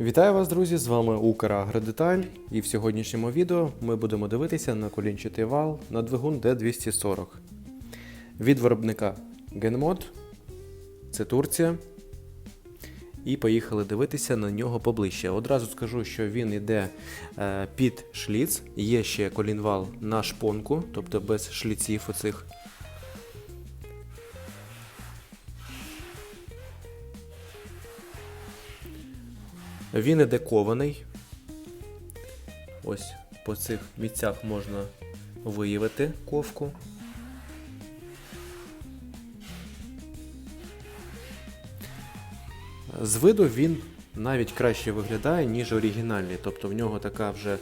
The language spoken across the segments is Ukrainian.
Вітаю вас, друзі! З вами Украгродеталь і в сьогоднішньому відео ми будемо дивитися на колінчатий вал на двигун D240 від виробника Genmod. Це Турція. І поїхали дивитися на нього поближче. Одразу скажу, що він йде е, під шліц. Є ще колінвал на шпонку, тобто без шліців оцих. Він іде кований. Ось по цих місцях можна виявити ковку. З виду він навіть краще виглядає, ніж оригінальний. Тобто в нього така вже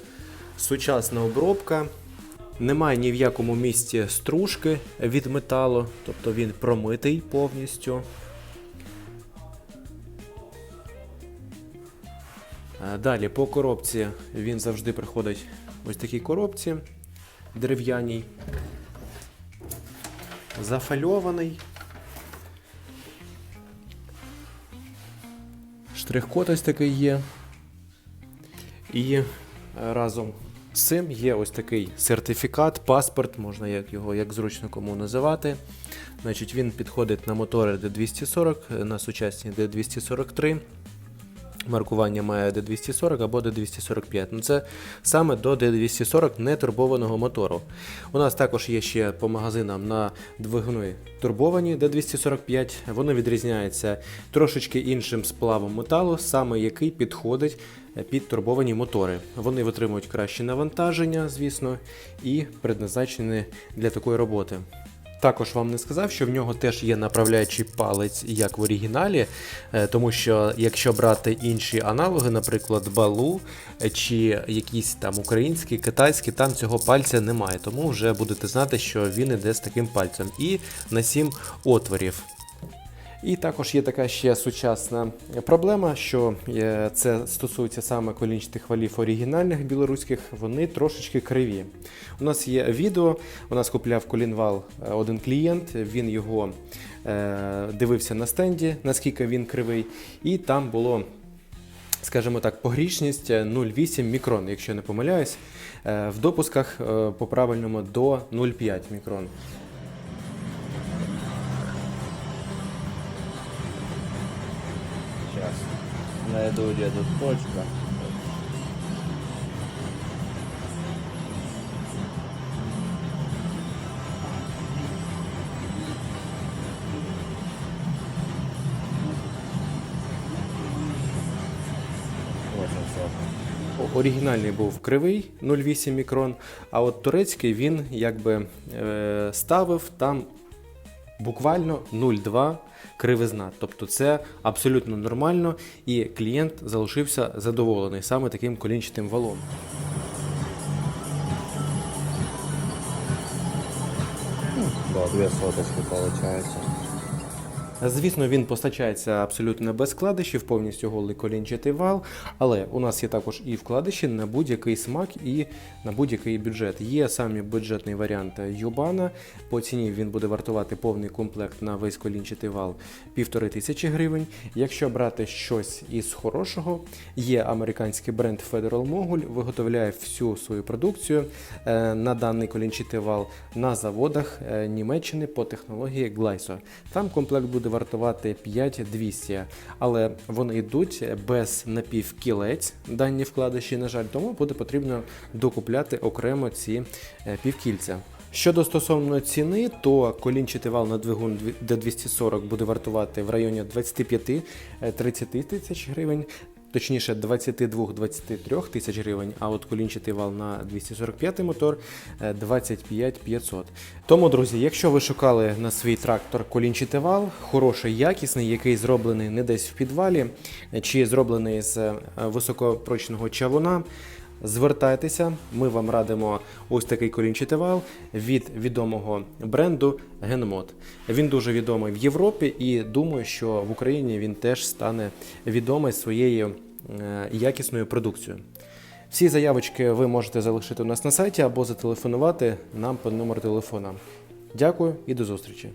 сучасна обробка. Немає ні в якому місці стружки від металу, тобто він промитий повністю. Далі по коробці він завжди приходить ось такій коробці дерев'яній. Зафальований. Штрих-код ось такий є. І е, разом з цим є ось такий сертифікат, паспорт, можна як його як зручно кому називати. Значить, Він підходить на мотори D240, на сучасні D243. Маркування має D240 або D245. Ну Це саме до D240 нетурбованого мотору. У нас також є ще по магазинам на двигуни турбовані D245. Вони відрізняються трошечки іншим сплавом металу, саме який підходить під турбовані мотори. Вони витримують краще навантаження, звісно, і предназначені для такої роботи. Також вам не сказав, що в нього теж є направляючий палець, як в оригіналі, е, тому що якщо брати інші аналоги, наприклад, балу е, чи якісь там українські, китайські, там цього пальця немає. Тому вже будете знати, що він іде з таким пальцем. І на 7 отворів. І також є така ще сучасна проблема, що е, це стосується саме колінчатих валів оригінальних білоруських, вони трошечки криві. У нас є відео, у нас купляв колінвал е, один клієнт, він його е, дивився на стенді, наскільки він кривий, і там було. Скажімо так, погрішність 0,8 мікрон, якщо я не помиляюсь, в допусках по правильному до 0,5 мікрон. Найду где тут точка. Оригінальний був кривий 0,8 мікрон, а от турецький він якби е, ставив там буквально 0,2 кривизна. Тобто це абсолютно нормально, і клієнт залишився задоволений саме таким колінчатим валом. Две соточки получается. Звісно, він постачається абсолютно без вкладишів, повністю голий колінчатий вал, але у нас є також і вкладиші на будь-який смак і на будь-який бюджет. Є самі бюджетний варіант Юбана. По ціні він буде вартувати повний комплект на весь колінчатий вал півтори тисячі гривень. Якщо брати щось із хорошого, є американський бренд Federal Mogul, виготовляє всю свою продукцію е, на даний колінчатий вал на заводах е, Німеччини по технології Glyso. Там комплект буде вартувати 5200, але вони йдуть без напівкілець, дані вкладиші, на жаль, тому буде потрібно докупляти окремо ці е, півкільця. Щодо стосовно ціни, то колінчатий вал на двигун D240 буде вартувати в районі 25-30 тисяч гривень. Точніше 22-23 тисяч гривень, а от колінчатий вал на 245 мотор е, 25 500. Тому, друзі, якщо ви шукали на свій трактор колінчатий вал, хороший, якісний, який зроблений не десь в підвалі, е, чи зроблений з е, високопрочного чавуна, звертайтеся, ми вам радимо ось такий колінчатий вал від відомого бренду Genmod. Він дуже відомий в Європі і думаю, що в Україні він теж стане відомий своєю е, якісною продукцією. Всі заявочки ви можете залишити у нас на сайті або зателефонувати нам по номеру телефона. Дякую і до зустрічі!